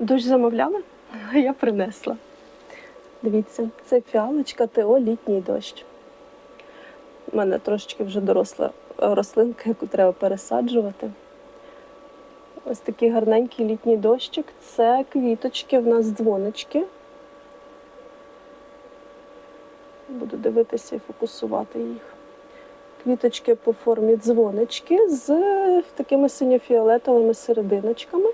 Дощ замовляли, а я принесла. Дивіться, це фіалочка ТО літній дощ. У мене трошечки вже доросла рослинка, яку треба пересаджувати. Ось такий гарненький літній дощик. Це квіточки, в нас дзвонички. Буду дивитися і фокусувати їх. Квіточки по формі дзвонички з такими синьо-фіолетовими серединочками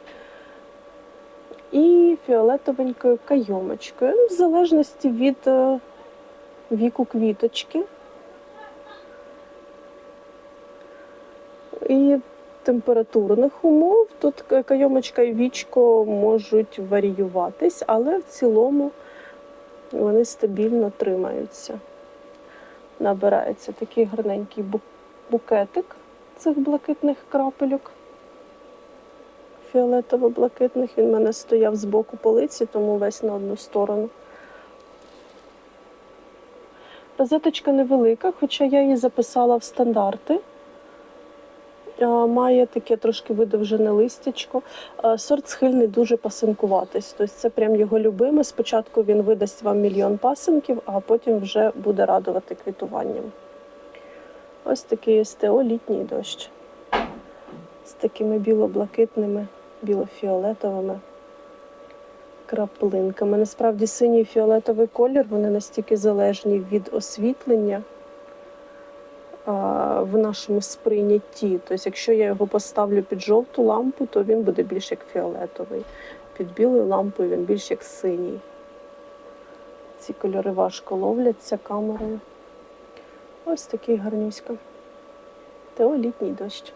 фіолетовенькою кайомочкою, в залежності від е, віку квіточки. І температурних умов. Тут кайомочка і вічко можуть варіюватись, але в цілому вони стабільно тримаються. Набирається такий гарненький букетик цих блакитних крапельок. Фіолетово-блакитних. Він в мене стояв з боку полиці, тому весь на одну сторону. Розеточка невелика, хоча я її записала в стандарти. Має таке трошки видовжене листячко. Сорт схильний дуже пасинкуватись. Тобто це прям його любиме. Спочатку він видасть вам мільйон пасинків, а потім вже буде радувати квітуванням. Ось такий СТО літній дощ. З такими біло-блакитними, біло-фіолетовими краплинками. Насправді синій і фіолетовий колір вони настільки залежні від освітлення а, в нашому сприйнятті. Тобто, якщо я його поставлю під жовту лампу, то він буде більш як фіолетовий. Під білою лампою він більш як синій. Ці кольори важко ловляться камерою. Ось такий гарнюсько. Тео літній дощ.